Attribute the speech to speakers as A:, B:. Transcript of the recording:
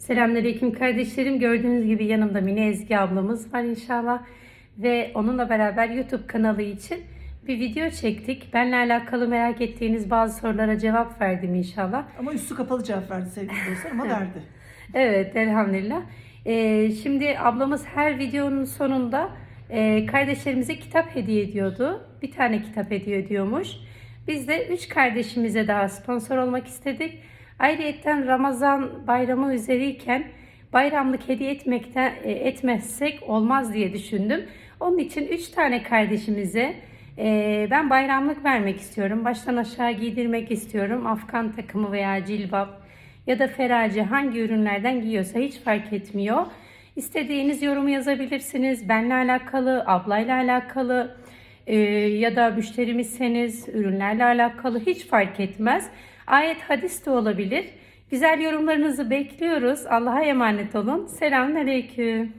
A: Selamünaleyküm kardeşlerim. Gördüğünüz gibi yanımda Mine Ezgi ablamız var inşallah. Ve onunla beraber YouTube kanalı için bir video çektik. Benle alakalı merak ettiğiniz bazı sorulara cevap verdim inşallah.
B: Ama üstü kapalı cevap verdi sevgili dostlar ama verdi.
A: Evet elhamdülillah. Ee, şimdi ablamız her videonun sonunda e, kardeşlerimize kitap hediye ediyordu. Bir tane kitap hediye ediyormuş. Biz de üç kardeşimize daha sponsor olmak istedik. Ayrıyeten Ramazan bayramı üzereyken bayramlık hediye etmekten e, etmezsek olmaz diye düşündüm. Onun için üç tane kardeşimize e, ben bayramlık vermek istiyorum. Baştan aşağı giydirmek istiyorum. Afgan takımı veya cilbap ya da ferace hangi ürünlerden giyiyorsa hiç fark etmiyor. İstediğiniz yorumu yazabilirsiniz. Benle alakalı, ablayla alakalı e, ya da müşterimizseniz ürünlerle alakalı hiç fark etmez. Ayet hadis de olabilir. Güzel yorumlarınızı bekliyoruz. Allah'a emanet olun. Selamünaleyküm.